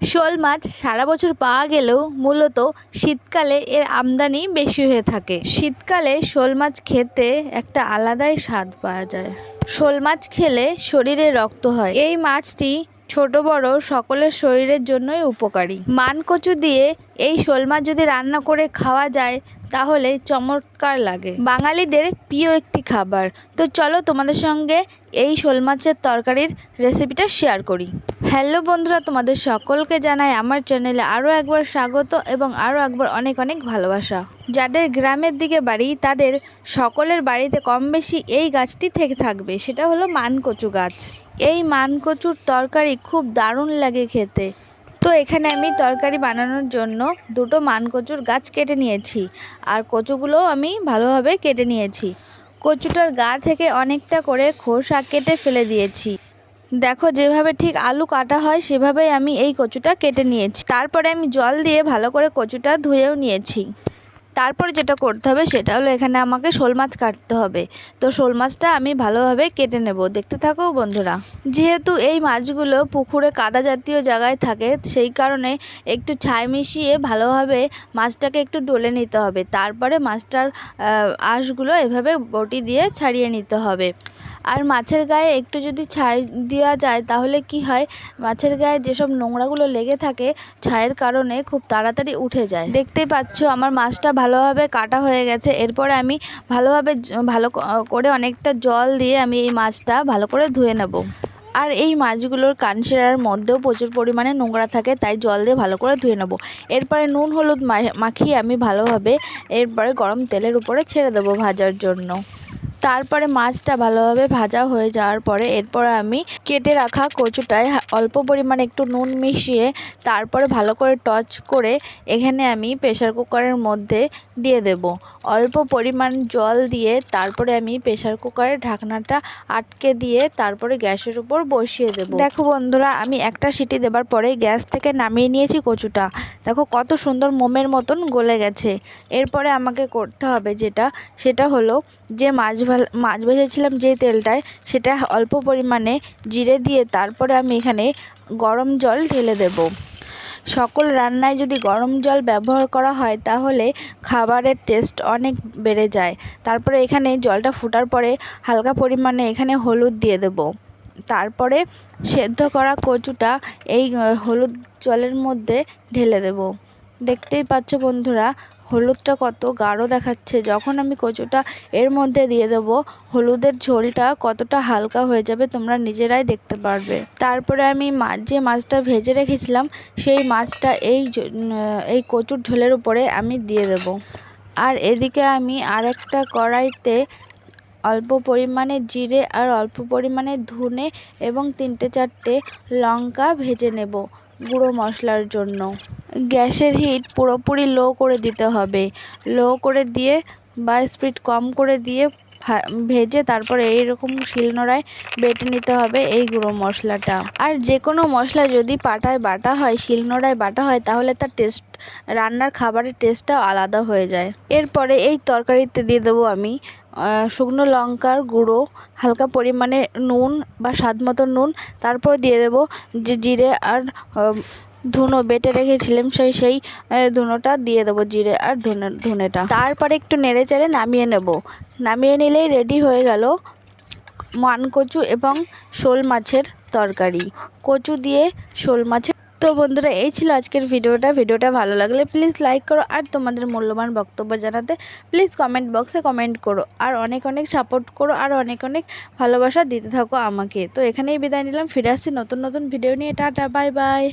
শোল মাছ সারা বছর পাওয়া গেলেও মূলত শীতকালে এর আমদানি বেশি হয়ে থাকে। শীতকালে শোল মাছ খেতে একটা আলাদাই স্বাদ পাওয়া যায়। শোল মাছ খেলে শরীরে রক্ত হয়। এই মাছটি ছোট বড় সকলের শরীরের জন্যই উপকারী। মানকচু দিয়ে এই শোল মাছ যদি রান্না করে খাওয়া যায়, তাহলে চমৎকার লাগে। বাঙালিদের প্রিয় একটি খাবার। তো চলো তোমাদের সঙ্গে এই শোল মাছের তরকারির রেসিপিটা শেয়ার করি। হ্যালো বন্ধুরা, তোমাদের সকলকে জানাই আমার চ্যানেলে আরও একবার স্বাগত এবং আরও একবার অনেক অনেক ভালোবাসা। যাদের গ্রামের দিকে বাড়ি, তাদের সকলের বাড়িতে কম বেশি এই গাছটি থেকে থাকবে। সেটা হলো মানকচু গাছ। এই মানকচুর তরকারি খুব দারুণ লাগে খেতে। তো এখানে আমি তরকারি বানানোর জন্য দুটো মানকচুর গাছ কেটে নিয়েছি, আর কচুগুলোও আমি ভালোভাবে কেটে নিয়েছি। কচুটার গা থেকে অনেকটা করে খোসা কেটে ফেলে দিয়েছি। দেখো যেভাবে ঠিক আলু কাটা হয়, সেভাবেই আমি এই কচুটা কেটে নিয়েছি। তারপরে আমি জল দিয়ে ভালো করে কচুটা ধুয়েও নিয়েছি। তারপরে যেটা করতে হবে সেটা হলো এখানে আমাকে শোল মাছ কাটতে হবে। তো শোল মাছটা আমি ভালোভাবে কেটে নেব। দেখতে থাকো বন্ধুরা। যেহেতু এই মাছগুলো পুকুরে কাদা জাতীয় জায়গায় থাকে, সেই কারণে একটু ছাই মিশিয়ে ভালোভাবে মাছটাকে একটু ডলে নিতে হবে। তারপরে মাছটার আঁশগুলো এভাবে বটি দিয়ে ছাড়িয়ে নিতে হবে। আর মাছের গায়ে একটু যদি ছাই দেওয়া যায়, তাহলে কি হয়? মাছের গায়ে যেসব নোংরাগুলো লেগে থাকে, ছাইয়ের কারণে খুব তাড়াতাড়ি উঠে যায়। দেখতেই পাচ্ছ, আমার মাছটা ভালোভাবে কাটা হয়ে গেছে। এরপরে আমি ভালোভাবে ভালো করে অনেকটা জল দিয়ে আমি এই মাছটা ভালো করে ধুয়ে নেব। আর এই মাছগুলোর কানশিরার মধ্যেও প্রচুর পরিমাণে নোংরা থাকে, তাই জল দিয়ে ভালো করে ধুয়ে নেব। এরপরে নুন হলুদ মাখিয়ে আমি ভালোভাবে এরপরে গরম তেলের উপরে ছেড়ে দেবো ভাজার জন্য। তারপরে মাছটা ভালোভাবে ভাজা হয়ে যাওয়ার পরে এরপরে আমি কেটে রাখা কচুটায় অল্প পরিমাণে একটু নুন মিশিয়ে তারপরে ভালো করে টচ করে এখানে আমি প্রেশার কুকারের মধ্যে দিয়ে দেব। অল্প পরিমাণ জল দিয়ে তারপরে আমি প্রেশার কুকারের ঢাকনাটা আটকে দিয়ে তারপরে গ্যাসের উপর বসিয়ে দেব। দেখো বন্ধুরা, আমি একটা সিটি দেবার পরে গ্যাস থেকে নামিয়ে নিয়েছি কচুটা। দেখো কত সুন্দর মোমের মতন গলে গেছে। এরপরে আমাকে করতে হবে যেটা, সেটা হলো যে মাছ ভা, মাছ ভেজেছিলাম যে তেলটায়, সেটা অল্প পরিমাণে জিরে দিয়ে তারপরে আমি এখানে গরম জল ঢেলে দেব। সকল রান্নায় যদি গরম জল ব্যবহার করা হয়, তাহলে খাবারের টেস্ট অনেক বেড়ে যায়। তারপরে এখানে জলটা ফোটার পরে হালকা পরিমাণে এখানে হলুদ দিয়ে দেব। তারপরে সেদ্ধ করা কচুটা এই হলুদ জলের মধ্যে ঢেলে দেব। দেখতেই পাচ্ছ বন্ধুরা, হলুদটা কত গাঢ় দেখাচ্ছে। যখন আমি কচুটা এর মধ্যে দিয়ে দেবো, হলুদের ঝোলটা কতটা হালকা হয়ে যাবে তোমরা নিজেরাই দেখতে পারবে। তারপরে আমি মাছ যে মাছটা ভেজে রেখেছিলাম, সেই মাছটা এই এই কচুর ঝোলের উপরে আমি দিয়ে দেব। আর এদিকে আমি আরেকটা কড়াইতে অল্প পরিমাণে জিরে আর অল্প পরিমাণে ধনে এবং তিনটে চারটে লঙ্কা ভেজে নেব গুঁড়ো মশলার জন্য। গ্যাসের হিট পুরোপুরি লো করে দিতে হবে। লো করে দিয়ে বা স্পিড কম করে দিয়ে ভেজে তারপরে এইরকম শিলনোড়ায় বেটে নিতে হবে এই গুঁড়ো মশলাটা। আর যে কোনো মশলা যদি পাটায় বাটা হয়, শিলনোড়ায় বাটা হয়, তাহলে তার টেস্ট, রান্নার খাবারের টেস্টটাও আলাদা হয়ে যায়। এরপরে এই তরকারিতে দিয়ে দেবো আমি শুকনো লঙ্কার গুঁড়ো, হালকা পরিমাণে নুন বা স্বাদ মতো নুন, তারপর দিয়ে দেবো যে জিরে আর ধুনো বেটে রেখেছিলাম, সেই সেই ধুনোটা দিয়ে দেবো জিরে আর ধুনে, ধুনেটা। তারপরে একটু নেড়ে চেড়ে নামিয়ে নেব। নামিয়ে নিলেই রেডি হয়ে গেল মানকচু এবং শোল মাছের তরকারি। কচু দিয়ে শোল মাছের তো বন্ধুরা, এই ছিল আজকের ভিডিওটা। ভিডিওটা ভালো লাগলে প্লিজ লাইক করো আর তোমাদের মূল্যবান বক্তব্য জানাতে প্লিজ কমেন্ট বক্সে কমেন্ট করো। আর অনেক অনেক সাপোর্ট করো আর অনেক অনেক ভালোবাসা দিতে থাকো আমাকে। তো এখানেই বিদায় নিলাম, ফিরে আসছি নতুন নতুন ভিডিও নিয়ে। Tata, bye bye.